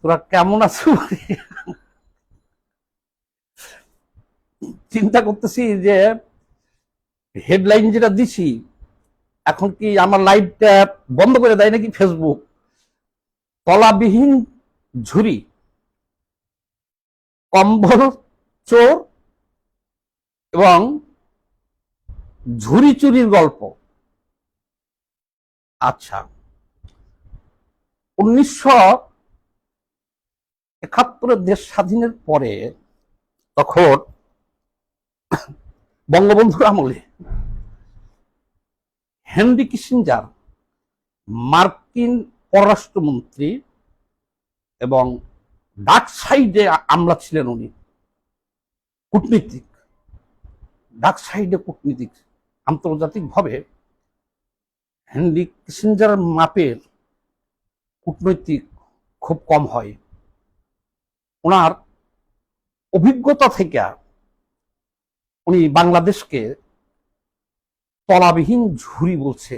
তোরা কেমন আছো চিন্তা করতেছি যে হেডলাইন যেটা দিছি, এখন কি আমার লাইভটা বন্ধ করে দেয় নাকি ফেসবুক তলাবিহীন ঝুরি কম্বল, চোর এবং ঝুরি চুরির গল্প। আচ্ছা উনিশশো একাত্তরের দেশ স্বাধীনের পরে তখন বঙ্গবন্ধুর আমলে হেনরি কিসিঞ্জার, মার্কিন পররাষ্ট্রমন্ত্রী এবং ডাক সাইডে আমলা ছিলেন উনি, কূটনীতিক। ডাক সাইডে কূটনীতিক আন্তর্জাতিকভাবে হেনরি কিসিঞ্জার মাপের কূটনৈতিক খুব কম হয়। ওনার অভিজ্ঞতা থেকে উনি বাংলাদেশকে তলাবিহীন ঝুরি বলছে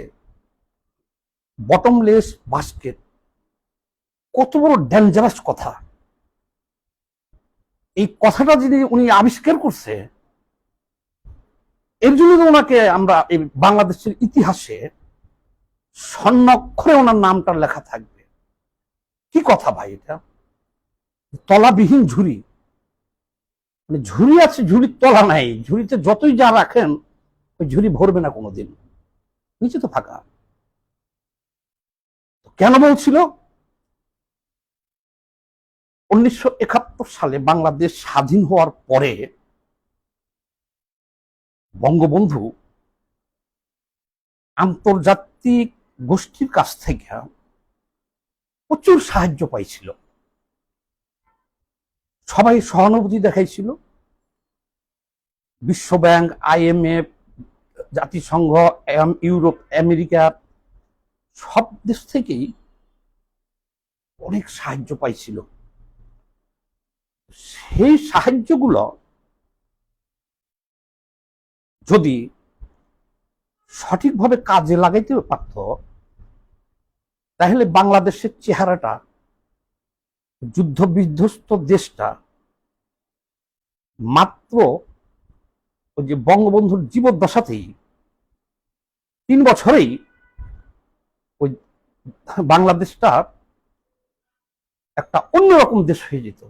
বটমলেস বাস্কেট কত বড় ডেঞ্জারাস কথা। এই কথাটা যদি উনি আবিষ্কার করছে, এর জন্য তো ওনাকে আমরা এই বাংলাদেশের ইতিহাসে স্বর্ণাক্ষরে ওনার নামটা লেখা থাকবে। কি কথা ভাই এটা? তলাবিহীন ঝুরি মানে ঝুড়ি আছে, ঝুড়ির তলা নাই। ঝুড়িতে যতই যা রাখেন, ওই ঝুড়ি ভরবে না কোনোদিন। নিচে তো ফাঁকা। কেন বলছিল? উনিশশো একাত্তর সালে বাংলাদেশ স্বাধীন হওয়ার পরে বঙ্গবন্ধু আন্তর্জাতিক গোষ্ঠীর কাছ থেকে প্রচুর সাহায্য পাইছিল। সবাই সহানুভূতি দেখাইছিল। বিশ্ব ব্যাংক আইএমএফ জাতিসংঘ ইউরোপ, আমেরিকা, সব দেশ থেকেই অনেক সাহায্য পাইছিল। সেই সাহায্যগুলো যদি সঠিকভাবে কাজে লাগাইতে পারত, তাহলে বাংলাদেশের চেহারাটা যুদ্ধ বিধ্বস্ত দেশটা মাত্র ওই যে বঙ্গবন্ধুর জীবদ্দশাতেই তিন বছরেই ওই বাংলাদেশটা একটা অন্যরকম দেশ হয়ে যেত,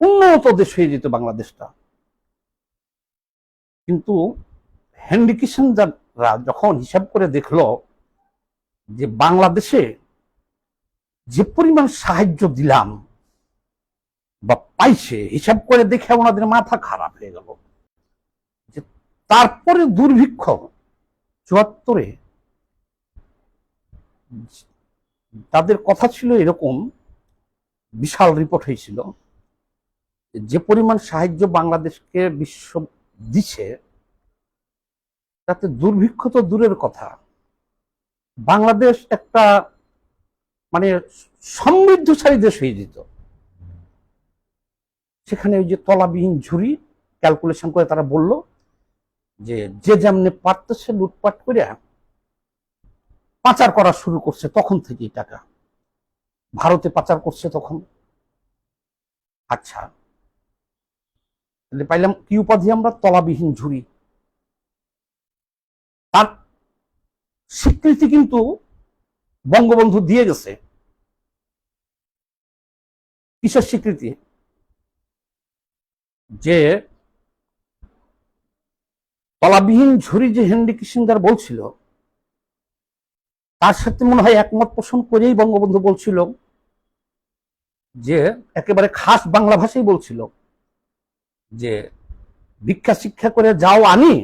উন্নত দেশ হয়ে যেত বাংলাদেশটা। কিন্তু হেনরি কিসেঞ্জাররা যখন হিসাব করে দেখল যে বাংলাদেশে যে পরিমাণ সাহায্য দিলাম বা পাইছে, হিসাব করে দেখে ওনাদের মাথা খারাপ হয়ে গেল। যে তারপরে দুর্ভিক্ষ, চুয়াত্তরে তাদের কথা ছিল এরকম, বিশাল রিপোর্ট হয়েছিল, যে পরিমাণ সাহায্য বাংলাদেশকে বিশ্ব দিছে, তাতে দুর্ভিক্ষ তো দূরের কথা। বাংলাদেশ একটা মানে সমৃদ্ধশালী দেশ হয়ে যেত। সেখানে ওই যে তলাবিহীন ঝুড়ি ক্যালকুলেশন করে তারা বলল যে যে যেমনি পারতেছে লুটপাট করে পাচার করা শুরু করছে তখন থেকেই টাকা। ভারতে পাচার করছে তখন। আচ্ছা। তাহলে পাইলাম কি উপাধি আমরা? তলাবিহীন ঝুড়ি। তার স্বীকৃতি কিন্তু বঙ্গবন্ধু দিয়ে গেছে। কিসের স্বীকৃতি? যে তলাবিহীন ঝুরি যে হেনরি কিসিঞ্জার বলছিল, তার সাথে মনে হয় একমত পোষণ করেই বঙ্গবন্ধু বলছিল যে, একেবারে খাস বাংলা ভাষাই বলছিল যে, ভিক্ষা শিক্ষা করে যাও আনি,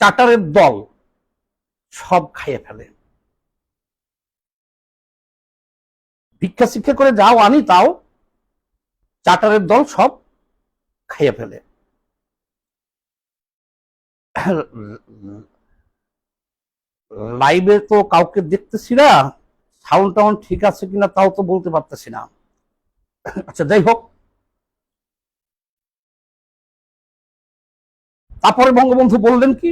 চাটারের দল। সব খাইয়ে ফেলে। ভিক্ষা শিক্ষা করে যাও, আনি, তাও। চাটারের দল সব খাইয়ে ফেলে। লাইভে তো কাউকে দেখতেছি না। সাউন্ড টাউন্ড ঠিক আছে কিনা তাও তো বলতে পারতেছি না। আচ্ছা যাই হোক। তারপরে বঙ্গবন্ধু বললেন কি?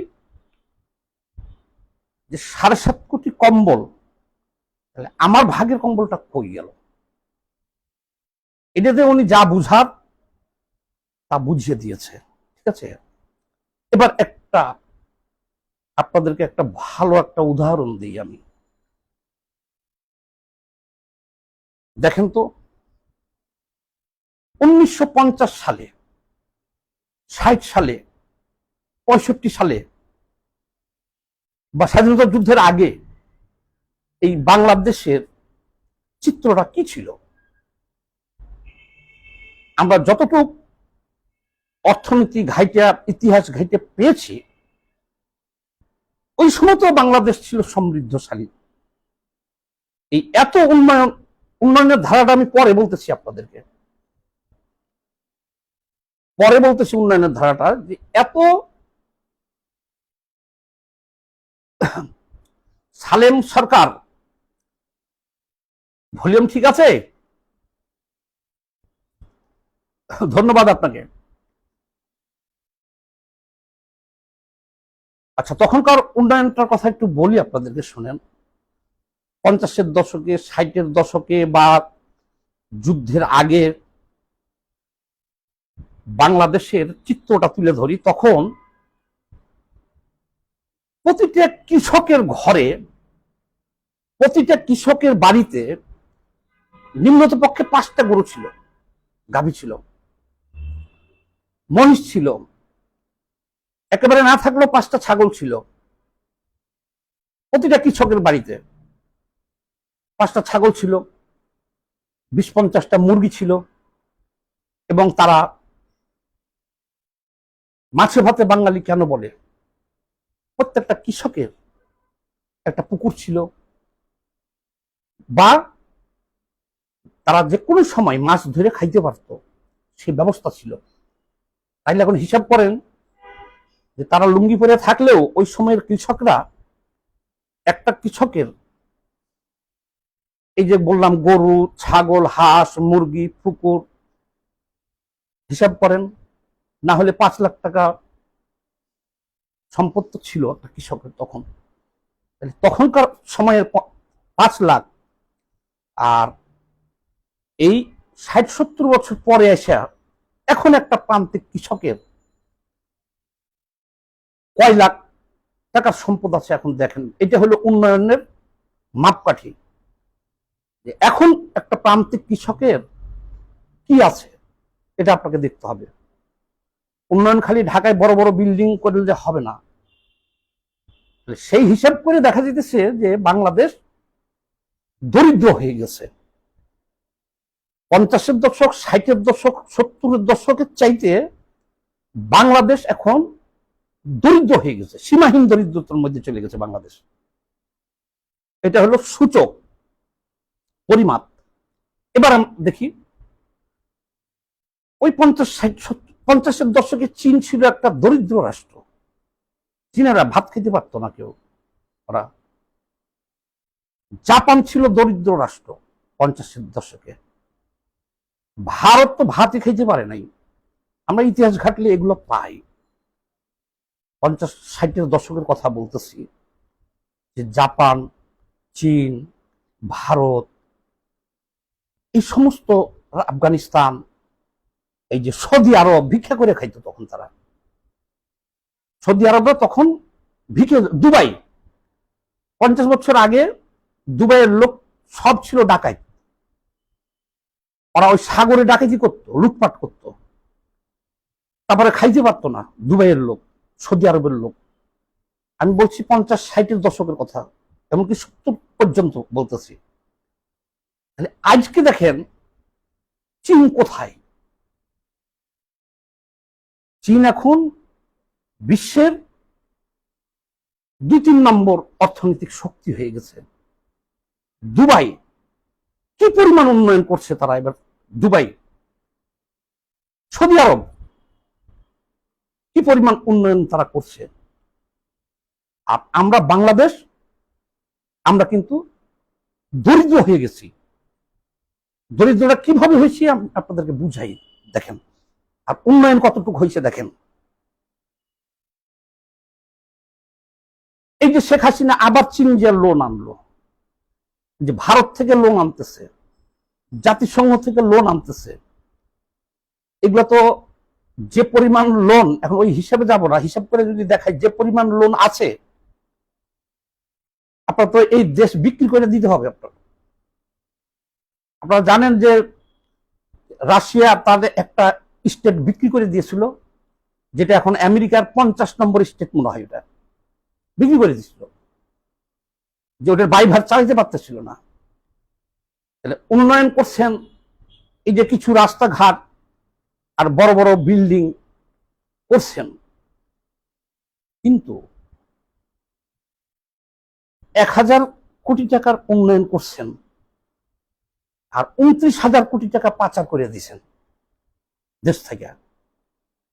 যে সাড়ে সাত কোটি কম্বল, তাহলে আমার ভাগের কম্বলটা কই গেল? এটাতে উনি যা বুঝার, তা বুঝিয়ে দিয়েছে, ঠিক আছে? এবার একটা, আপনাদেরকে একটা ভালো একটা উদাহরণ দিই আমি। দেখেন তো, উনিশশো পঞ্চাশ সালে, ষাট সালে, পঁয়ষট্টি সালে বা স্বাধীনতা যুদ্ধের আগে এই বাংলাদেশের চিত্রটা কি ছিল? আমরা যতটুকু অর্থনীতি ঘাইটা, ইতিহাস ঘাইটে পেয়েছি, ওই সময় তো বাংলাদেশ ছিল সমৃদ্ধশালী। এই এত উন্নয়ন, উন্নয়নের ধারাটা আমি পরে বলতেছি আপনাদেরকে। পরে বলতেছি উন্নয়নের ধারাটা যে এত সালেম সরকার। ভলিউম ঠিক আছে? ধন্যবাদ আপনাকে। আচ্ছা তখনকার উন্নয়নটার কথা একটু বলি আপনাদেরকে শোনেন। পঞ্চাশের দশকে, ষাটের দশকে বা যুদ্ধের আগে বাংলাদেশের চিত্রটা তুলে ধরি, তখন প্রতিটা কৃষকের ঘরে, প্রতিটা কৃষকের বাড়িতে নিম্নত পক্ষে পাঁচটা গরু ছিল, গাভী ছিল, মহিষ ছিল, একেবারে না থাকলেও পাঁচটা ছাগল ছিল। প্রতিটা কৃষকের বাড়িতে পাঁচটা ছাগল ছিল, বিশ পঞ্চাশটা মুরগি ছিল এবং তারা মাছে ভাতে বাঙালি কেন বলে? প্রত্যেকটা কৃষকের একটা পুকুর ছিল বা তারা যে কোনো সময় মাছ ধরে খাইতে পারত, সে ব্যবস্থা ছিল। তাইলে এখন হিসাব করেন যে তারা লুঙ্গি পরে থাকলেও ওই সময়ের কৃষকরা একটা কৃষকের এই যে বললাম গরু, ছাগল, হাঁস, মুরগি, পুকুর হিসাব করেন, না হলে পাঁচ লাখ টাকা সম্পদ তো ছিল একটা কৃষকের তখন। তাহলে তখনকার সময়ের পাঁচ লাখ আর এই ষাট সত্তর বছর পরে এসে এখন একটা প্রান্তিক কৃষকের কয় লাখ টাকার সম্পদ আছে এখন দেখেন। এটা হলো উন্নয়নের মাপকাঠি। যে এখন একটা প্রান্তিক কৃষকের কি আছে, এটা আপনাকে দেখতে হবে। উন্নয়ন খালি ঢাকায় বড় বড় বিল্ডিং করলে হবে না। সেই হিসাব করে দেখা যেতেছে যে বাংলাদেশ দরিদ্র হয়ে গেছে। পঞ্চাশের দশক, ষাটের দশক, সত্তরের দশকের চাইতে বাংলাদেশ এখন দরিদ্র হয়ে গেছে, সীমাহীন দরিদ্রতার মধ্যে চলে গেছে বাংলাদেশ। এটা হলো সূচক, পরিমাপ। এবার দেখি, ওই পঞ্চাশ পঞ্চাশের দশকে চীন ছিল একটা দরিদ্র রাষ্ট্র। চীনেরা ভাত খেতে পারতো না কেউ। ওরা জাপান ছিল দরিদ্র রাষ্ট্র পঞ্চাশের দশকে। ভারত তো ভাতই খেতে পারে নাই। আমরা ইতিহাস ঘাটলে এগুলো পাই। পঞ্চাশ ষাটের দশকের কথা বলতেছি যে জাপান, চীন, ভারত, এই সমস্ত আফগানিস্তান, এই যে সৌদি আরব ভিক্ষা করে খাইতো তখন তারা। সৌদি আরবে তখন ভিক্ষে দুবাই। পঞ্চাশ বছর আগে দুবাইয়ের লোক সব ছিল ডাকাই। ওরা ওই সাগরে ডাকাতি করতো, লুটপাট করতো। তারপরে খাইতে পারতো না দুবাইয়ের লোক, সৌদি আরবের লোক। আমি বলছি পঞ্চাশ, ষাটের দশকের কথা, এমনকি সত্তর পর্যন্ত বলতেছি। তাহলে আজকে দেখেন, চীন কোথায়? চীন এখন বিশ্বের দুই তিন নম্বর অর্থনৈতিক শক্তি হয়ে গেছে। দুবাই কি পরিমাণ উন্নয়ন করছে তারা এবার? দুবাই। সৌদি আরব কি পরিমাণ উন্নয়ন তারা করছে? আর আমরা বাংলাদেশ, আমরা কিন্তু দরিদ্র হয়ে গেছি। দরিদ্রটা কীভাবে হয়েছে আপনাদেরকে বুঝাই দেখেন। আর উন্নয়ন কতটুকু হয়েছে দেখেন। এই যে শেখ হাসিনা আবার চীন যে লোন আনলো, যে ভারত থেকে লোন আনতেছে, জাতিসংঘ থেকে লোন আনতেছে, এগুলো তো যে পরিমাণ লোন, এখন ওই হিসাবে যাব না, হিসাব করে যদি দেখায় যে পরিমাণ লোন আছে, আপনার তো এই দেশ বিক্রি করে দিতে হবে আপনার। আপনারা জানেন যে রাশিয়া তাদের একটা স্টেট বিক্রি করে দিয়েছিল, যেটা এখন আমেরিকার পঞ্চাশ নম্বর স্টেট মনে হয় ওটা বিক্রি করে দিয়েছিল যে ওটার বাইভার চালাইতে পারতেছিল না। তাহলে উন্নয়ন করছেন এই যে কিছু রাস্তাঘাট আর বড় বড় বিল্ডিং করছেন। কিন্তু এক হাজার কোটি টাকার উন্নয়ন করছেন আর উনত্রিশ হাজার কোটি টাকা পাচার করে দিয়েছেন দেশ থেকে।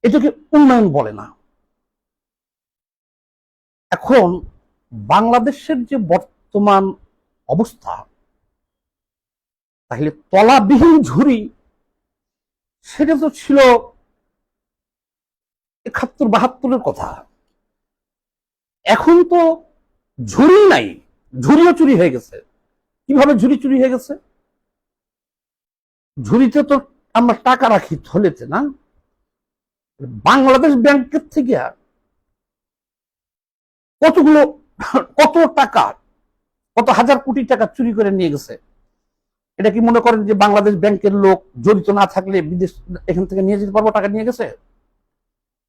এটাকে উন্নয়ন বলে না। এখন বাংলাদেশের যে বর্তমান অবস্থা, তাহলে তলাবিহীন ঝুড়ি, সেটা তো ছিল একাত্তর বাহাত্তরের কথা। এখন তো ঝুড়ি নাই, ঝুড়িও চুরি হয়ে গেছে। কীভাবে ঝুড়ি চুরি হয়ে গেছে? ঝুড়িতে তো আমরা টাকা রাখি থলেতে, না? বাংলাদেশ ব্যাংকের থেকে কতগুলো, কত টাকা, কত হাজার কোটি টাকা চুরি করে নিয়ে গেছে? এটা কি মনে করেন যে বাংলাদেশ ব্যাংকের লোক জড়িত না থাকলে বিদেশ, এখান থেকে নিয়ে যেতে পারব, টাকা নিয়ে গেছে?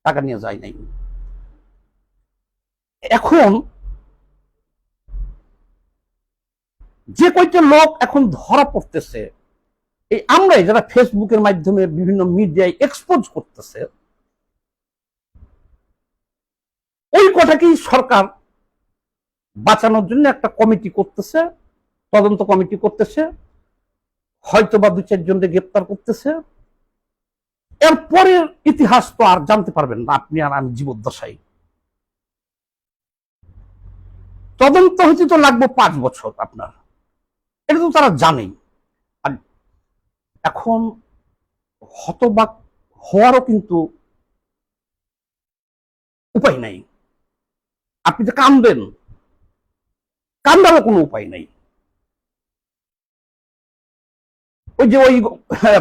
টাকা নিয়ে যায় নাই। এখন যে কয়টা লোক এখন ধরা পড়তেছে, এই আমরাই যারা ফেসবুকের মাধ্যমে বিভিন্ন মিডিয়ায় এক্সপোজ করতেছে ওই কটাকেই সরকার বাঁচানোর জন্য একটা কমিটি করতেছে, তদন্ত কমিটি করতেছে হয়তো বা দু চারজনকে গ্রেপ্তার করতেছে। এরপরের ইতিহাস তো আর জানতে পারবেন না আপনি আর আমি জীবদ্দশাই তদন্ত হইতে তো লাগবে পাঁচ বছর আপনার। এটা তো তারা জানেই। আর এখন হতবাক হওয়ারও কিন্তু উপায় নাই। আপনি তো কামবেন কান্দারও কোনো উপায় নাই। ওই যে ওই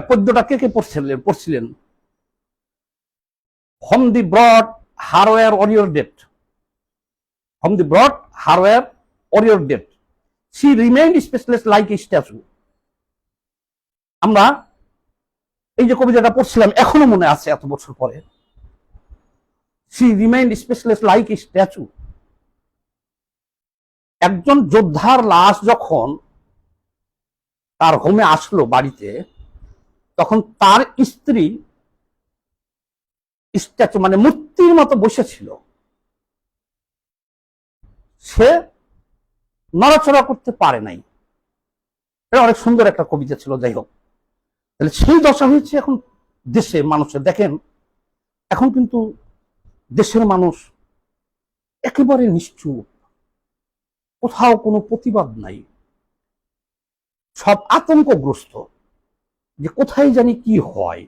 পদ্যটা কে কে পড়ছিলেন পড়ছিলেন home they brought her warrior your dead home they brought her warrior your dead she remained specialist like a statue আমরা এই যে কবিতাটা পড়ছিলাম, এখনও মনে আছে এত বছর পরে। She remind specialist like a statue একজন যোদ্ধার লাশ যখন তার হোমে আসলো বাড়িতে, তখন তার স্ত্রী স্ট্যাচু মানে মূর্তির মতো বসেছিল। সে নড়াচড়া করতে পারে নাই। এটা অনেক সুন্দর একটা কবিতা ছিল, যাই হোক। তাহলে সেই দশা হয়েছে এখন দেশে মানুষের দেখেন, এখন কিন্তু দেশের মানুষ একেবারে নিশ্চুপ। কোথাও কোনো প্রতিবাদ নাই। সব আতঙ্কগ্রস্ত যে কোথায় জানি কি হয়।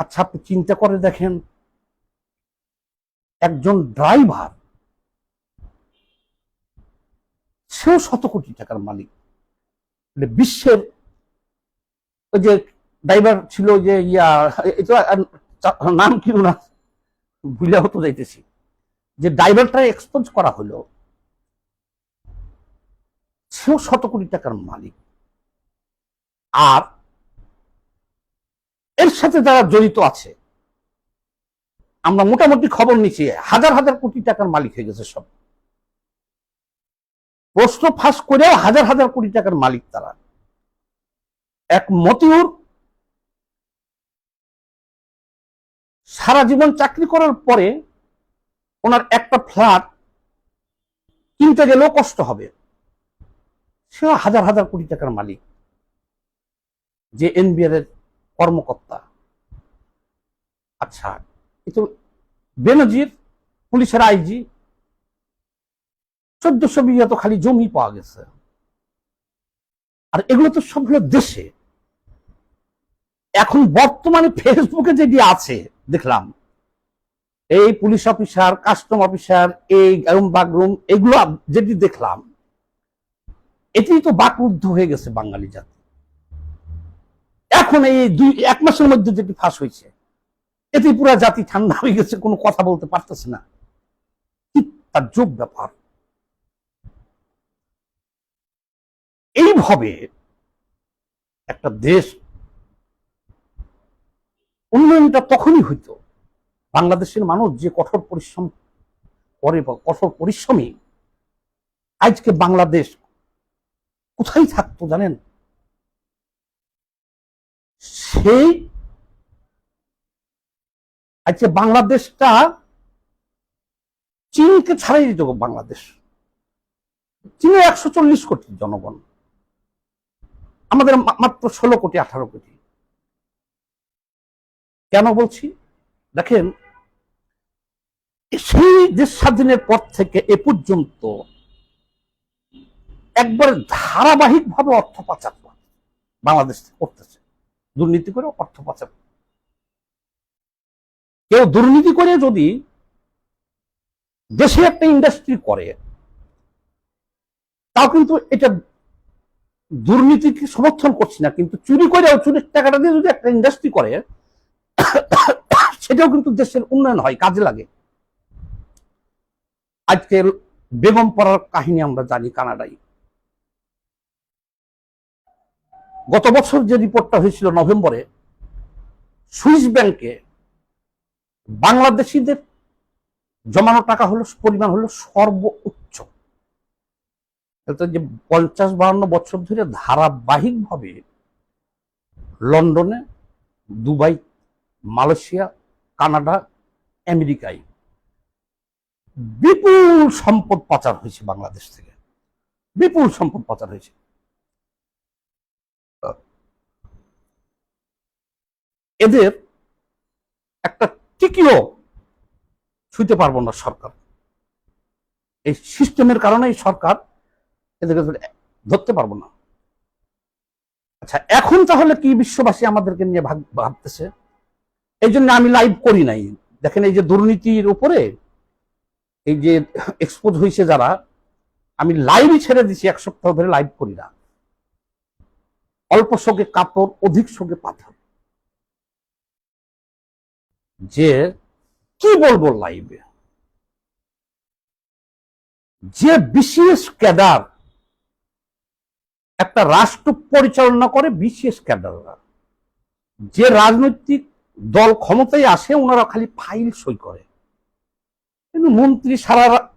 আচ্ছা আপনি চিন্তা করে দেখেন, একজন ড্রাইভার, সেও শত কোটি টাকার মালিক। মানে বিশ্বের ওই যে ড্রাইভার ছিল যে ইয়া এটা নাম কি না ভুলে হতো যাইতেছি। যে ড্রাইভারটা এক্সপোজ করা হলো সেও শত কোটি টাকার মালিক। আর এর সাথে যারা জড়িত আছে, আমরা মোটামুটি খবর নিচ্ছি, হাজার হাজার কোটি টাকার মালিক হয়ে গেছে সব। প্রশ্ন ফাঁস করেও হাজার হাজার কোটি টাকার মালিক তারা। এক মতিউর সারা জীবন চাকরি করার পরে ওনার একটা ফ্ল্যাট কিনতে গেলেও কষ্ট হবে। সেও হাজার হাজার কোটি টাকার মালিক। যে এনবিআর এর কর্মকর্তা। আচ্ছা কিন্তু বেনজির, পুলিশের আইজি। চোদ্দশো বিঘা তো খালি জমি পাওয়া গেছে। আর এগুলো তো সব হলো দেশে। এখন বর্তমানে ফেসবুকে যেটি আছে, দেখলাম। এই পুলিশ অফিসার, কাস্টম অফিসার, এই গারুম বাগরুম, এগুলো যেটি দেখলাম এতেই তো বাকরুদ্ধ হয়ে গেছে বাঙালি জাতি। এখন এই দুই, এক মাসের মধ্যে যেটি ফাঁস হয়েছে, এতে পুরা জাতি ঠান্ডা হয়ে গেছে, কোনো কথা বলতে পারতেছে না। তার যোগ ব্যাপার? এইভাবে একটা দেশ উন্নয়নটা তখনই হইতো, বাংলাদেশের মানুষ যে কঠোর পরিশ্রম করে বা কঠোর পরিশ্রমী, আজকে বাংলাদেশ কোথায় থাকতো জানেন? সেই আজকে বাংলাদেশটা চীনকে ছাড়াই দিত বাংলাদেশ। চীনে একশো চল্লিশ কোটি জনগণ। আমাদের মাত্র ষোলো কোটি, আঠারো কোটি। কেন বলছি? দেখেন, সেই দেশ স্বাধীনের পর থেকে এ পর্যন্ত একবার ধারাবাহিক ভাবে অর্থ পাচার বাংলাদেশ করতেছে। দুর্নীতি করে অর্থ পাচার কেউ দুর্নীতি করে যদি দেশে একটা ইন্ডাস্ট্রি করে, তাও কিন্তু এটা দুর্নীতিকে সমর্থন করছি না। কিন্তু চুরি করে চুরির টাকাটা দিয়ে যদি একটা ইন্ডাস্ট্রি করে, সেটাও কিন্তু দেশের উন্নয়ন হয়, কাজে লাগে। আজকের বেগম পড়ার কাহিনী আমরা জানি কানাডায়। গত বছর যে রিপোর্টটা হয়েছিল নভেম্বরে, সুইস ব্যাংকে বাংলাদেশিদের জমানো টাকা হলো, পরিমাণ হলো সর্বোচ্চ। যে পঞ্চাশ বাহান্ন বছর ধরে ধারাবাহিকভাবে লন্ডনে, দুবাই, মালয়েশিয়া, কানাডা, আমেরিকায় বিপুল সম্পদ পাচার হয়েছে বাংলাদেশ থেকে। বিপুল সম্পদ পাচার হয়েছে। এদের একটা টিকিও ছুঁতে পারব না সরকার। এই সিস্টেমের কারণে সরকার এদেরকে ধরতে পারব না। আচ্ছা এখন তাহলে কি বিশ্ববাসী আমাদেরকে নিয়ে ভাবতেছে? এই জন্য আমি লাইভ করি নাই। দেখেন এই যে দুর্নীতির উপরে এই যে এক্সপোজ হয়েছে যারা, আমি লাইভই ছেড়ে দিছি, এক সপ্তাহ ধরে লাইভ করি না। অল্প শোকে কাপড়, অধিক শোকে পাথর। যে কি বলব লাইভে যে বিশেষ ক্যাডার একটা রাষ্ট্র পরিচালনা করে বিশেষ ক্যাডাররা। যে রাজনৈতিক দল ক্ষমতায় আসে ওনারা খালি ফাইল সই করে। কিন্তু মন্ত্রী সারা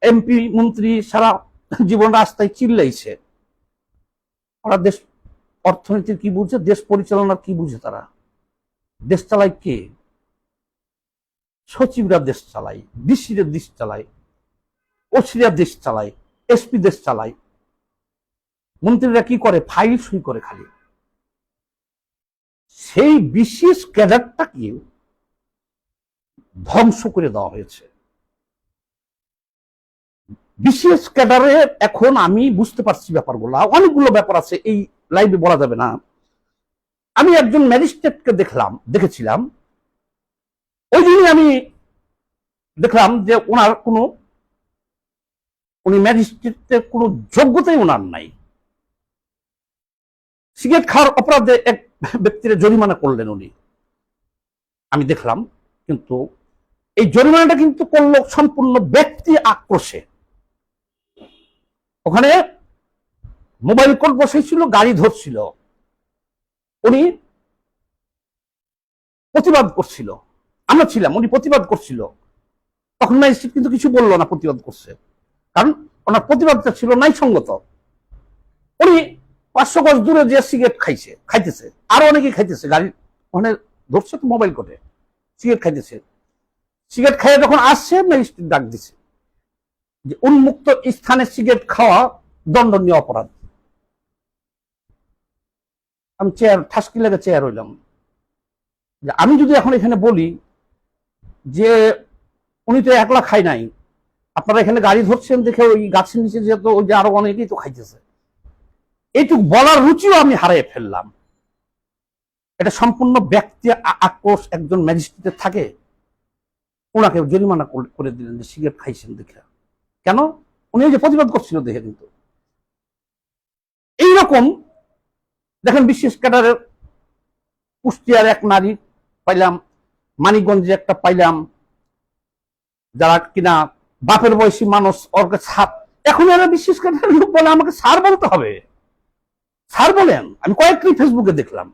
এমপি মন্ত্রী সারা জীবন রাস্তায় চিল্লাইছে। ওরা দেশ অর্থনীতির কি বুঝে, দেশ পরিচালনার কি বুঝে তারা? দেশ চালায় কে? সচিবরা দেশ চালায়, ডিসিরা দেশ চালায়, ওসিরা দেশ চালায়, এসপি দেশ চালায়। মন্ত্রীরা কি করে? ফাইল সই করে খালি। সেই বিশেষ ক্যাডারটাকে ধ্বংস করে দেওয়া হয়েছে। বিশেষ ক্যাডারে এখন আমি বুঝতে পারছি ব্যাপারগুলো। অনেকগুলো ব্যাপার আছে, এই লাইভে বলা যাবে না। আমি একজন ম্যাজিস্ট্রেটকে দেখলাম, দেখেছিলাম। ওই দিনই আমি দেখলাম যে ওনার কোনো, উনি ম্যাজিস্ট্রেটের কোনো যোগ্যতাই ওনার নাই। সিগারেট খাওয়ার অপরাধে এক ব্যক্তির জরিমানা করলেন উনি। আমি দেখলাম, কিন্তু এই জরিমানাটা কিন্তু করল সম্পূর্ণ ব্যক্তি আক্রোশে। ওখানে মোবাইল কোর্ট বসেছিল গাড়ি ধরছিল। উনি প্রতিবাদ করছিল। আমরা ছিলাম, উনি প্রতিবাদ করছিল। তখন ম্যাজিস্ট্রেট কিন্তু কিছু বলল না প্রতিবাদ করছে। কারণ ওনার প্রতিবাদটা ছিল নাই সঙ্গত উনি পাঁচশো গজ দূরে যে সিগারেট খাইছে, খাইতেছে। আরও অনেকে খাইতেছে। গাড়ি ওখানে ধরছে তো মোবাইল কোর্টে সিগারেট খাইতেছে। সিগারেট খাইয়ে যখন আসছে, ম্যাজিস্ট্রেট ডাক দিছে যে, উন্মুক্ত স্থানে সিগারেট খাওয়া দণ্ডনীয় অপরাধ। আমি চেয়ার ঠাসকি লেগে চেয়ার হইলাম। যে, আমি যদি এখন এখানে বলি যে উনি তো একলা খাই নাই। আপনারা এখানে গাড়ি ধরছেন দেখে ওই গাছের নিচে যেহেতু ওই যে আরও অনেকেই তো খাইতেছে। এইটুকু বলার রুচিও আমি হারিয়ে ফেললাম। এটা সম্পূর্ণ ব্যক্তি আক্রোশ একজন ম্যাজিস্ট্রেটের থাকে। ওনাকে জরিমানা করে- দিলেন যে সিগারেট খাইছেন দেখে। কেন? উনি যে প্রতিবাদ করছিল দেখে কিন্তু। এরকম দেখেন বিশেষ ক্যাডারের কুষ্টিয়ার এক নারী পাইলাম মানিকগঞ্জে একটা পাইলাম, যারা কিনা বাপের বয়সী মানুষ ওর কাছে ছাপ এখন এরা বিশেষ ক্যাডারের লোক বলে, আমাকে সার বলতে হবে। সার বলেন, আমি কয়েকটি ফেসবুকে দেখলাম।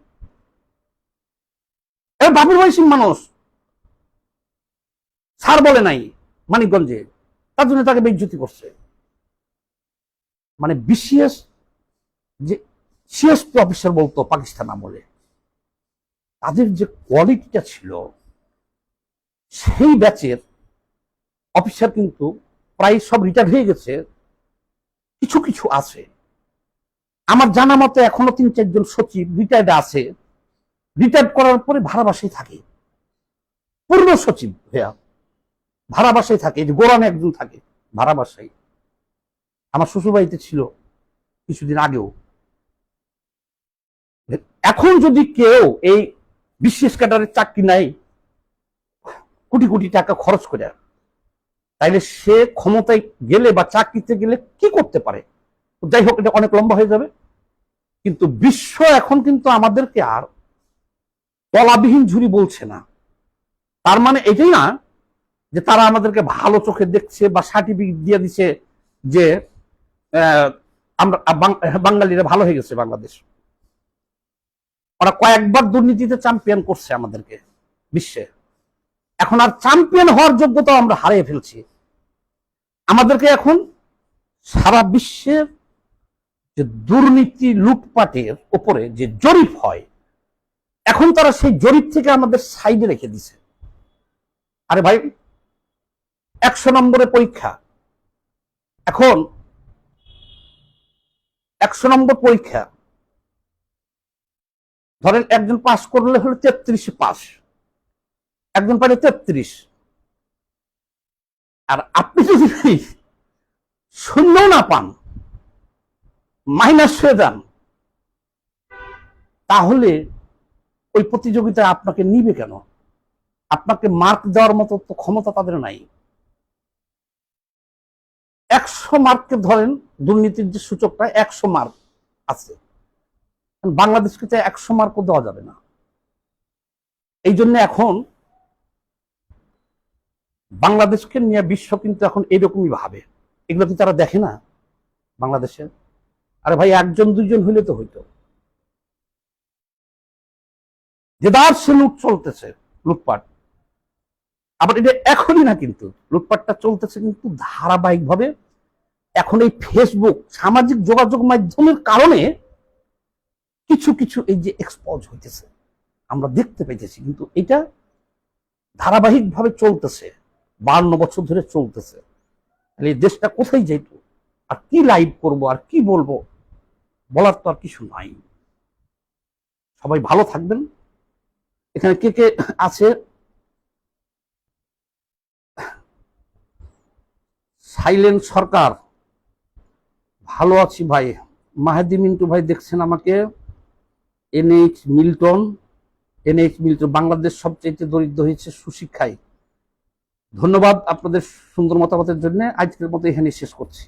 এবার বাপের বয়সী মানুষ। স্যার বলে নাই মানিকগঞ্জে, তার জন্য তাকে বেজ্জতি করছে। মানে বিসিএস, যে সিএসপি অফিসার বলতো পাকিস্তান আমলে, তাদের যে কোয়ালিটিটা ছিল সেই ব্যাচের অফিসার কিন্তু প্রায় সব রিটায়ার হয়ে গেছে। কিছু কিছু আছে। আমার জানা মতে এখনও তিন চারজন সচিব রিটায়ার্ড আছে। রিটায়ার্ড করার পরে ভাড়া বাসায় থাকে। পূর্ণ সচিব হইয়া ভাড়া বাসায় থাকে যে গোরামে একজন থাকে ভাড়া বাসায় আমার শ্বশুর বাড়িতে ছিল কিছুদিন আগেও। এখন যদি কেউ এই বিশেষ ক্যাডারের চাকরি নাই কোটি কোটি টাকা খরচ করে। তাইলে সে ক্ষমতায় গেলে বা চাকরিতে গেলে কি করতে পারে? যাই হোক, এটা অনেক লম্বা হয়ে যাবে। কিন্তু বিশ্ব এখন কিন্তু আমাদেরকে আর তলাবিহীন ঝুরি বলছে না। তার মানে এটাই না যে তারা আমাদেরকে ভালো চোখে দেখছে বা সার্টিফিকেট দিয়ে দিছে যে আমরা বাঙালিরা ভালো হয়ে গেছে বাংলাদেশ। ওরা কয়েকবার দুর্নীতিতে চ্যাম্পিয়ন করছে আমাদেরকে বিশ্বে। এখন আর চ্যাম্পিয়ন হওয়ার যোগ্যতা আমরা হারিয়ে ফেলছি। আমাদেরকে এখন সারা বিশ্বের যে দুর্নীতি লুটপাটের উপরে যে জরিপ হয়, এখন তারা সেই জরিপ থেকে আমাদের সাইডে রেখে দিছে। আরে ভাই, একশো নম্বরের পরীক্ষা। এখন একশো নম্বর পরীক্ষা। ধরেন একজন পাস করলে হলো তেত্রিশে পাস একজন পারে তেত্রিশ। আর আপনি যদি শূন্য না পান মাইনাস হয়ে যান, তাহলে ওই প্রতিযোগিতায় আপনাকে নিবে কেন? আপনাকে মার্ক দেওয়ার মতো তো ক্ষমতা তাদের নাই। একশো মার্ককে ধরেন, দুর্নীতির যে সূচকটা, একশো মার্ক আছে। বাংলাদেশকে তো একশো মার্কও দেওয়া যাবে না। এই জন্য এখন বাংলাদেশকে নিয়ে বিশ্ব কিন্তু এখন এইরকমই ভাবে। এগুলো কি তারা দেখে না বাংলাদেশে? আরে ভাই, একজন, দুইজন হইলে তো হইতো। যেদার সে লুট চলতেছে, লুটপাট। আবার এটা এখনই না কিন্তু, লুটপাটটা চলতেছে কিন্তু ধারাবাহিক ভাবে এখন এই ফেসবুক সামাজিক যোগাযোগ মাধ্যমের কারণে কিছু কিছু এই যে এক্সপোজ হইতেছে, আমরা দেখতে পাইতেছি। কিন্তু এটা ধারাবাহিক ভাবে চলতেছে। বান্ন বছর ধরে চলতেছে। তাহলে এই দেশটা কোথায় যাইতো? আর কি লাইভ করব, আর কি বলব? বলার তো আর কিছু নাই। সবাই ভালো থাকবেন। এখানে কে কে আছে? সাইলেন্ট সরকার। ভালো আছি ভাই। মাহেদি মিন্টু ভাই দেখছেন আমাকে। NH Milton. NH Milton, Bangladesh সবচেয়ে দরিদ্র হয়েছে সুশিক্ষায়। ধন্যবাদ আপনাদের সুন্দর মতামতের জন্য। আজকের মতো এখানে শেষ করছি।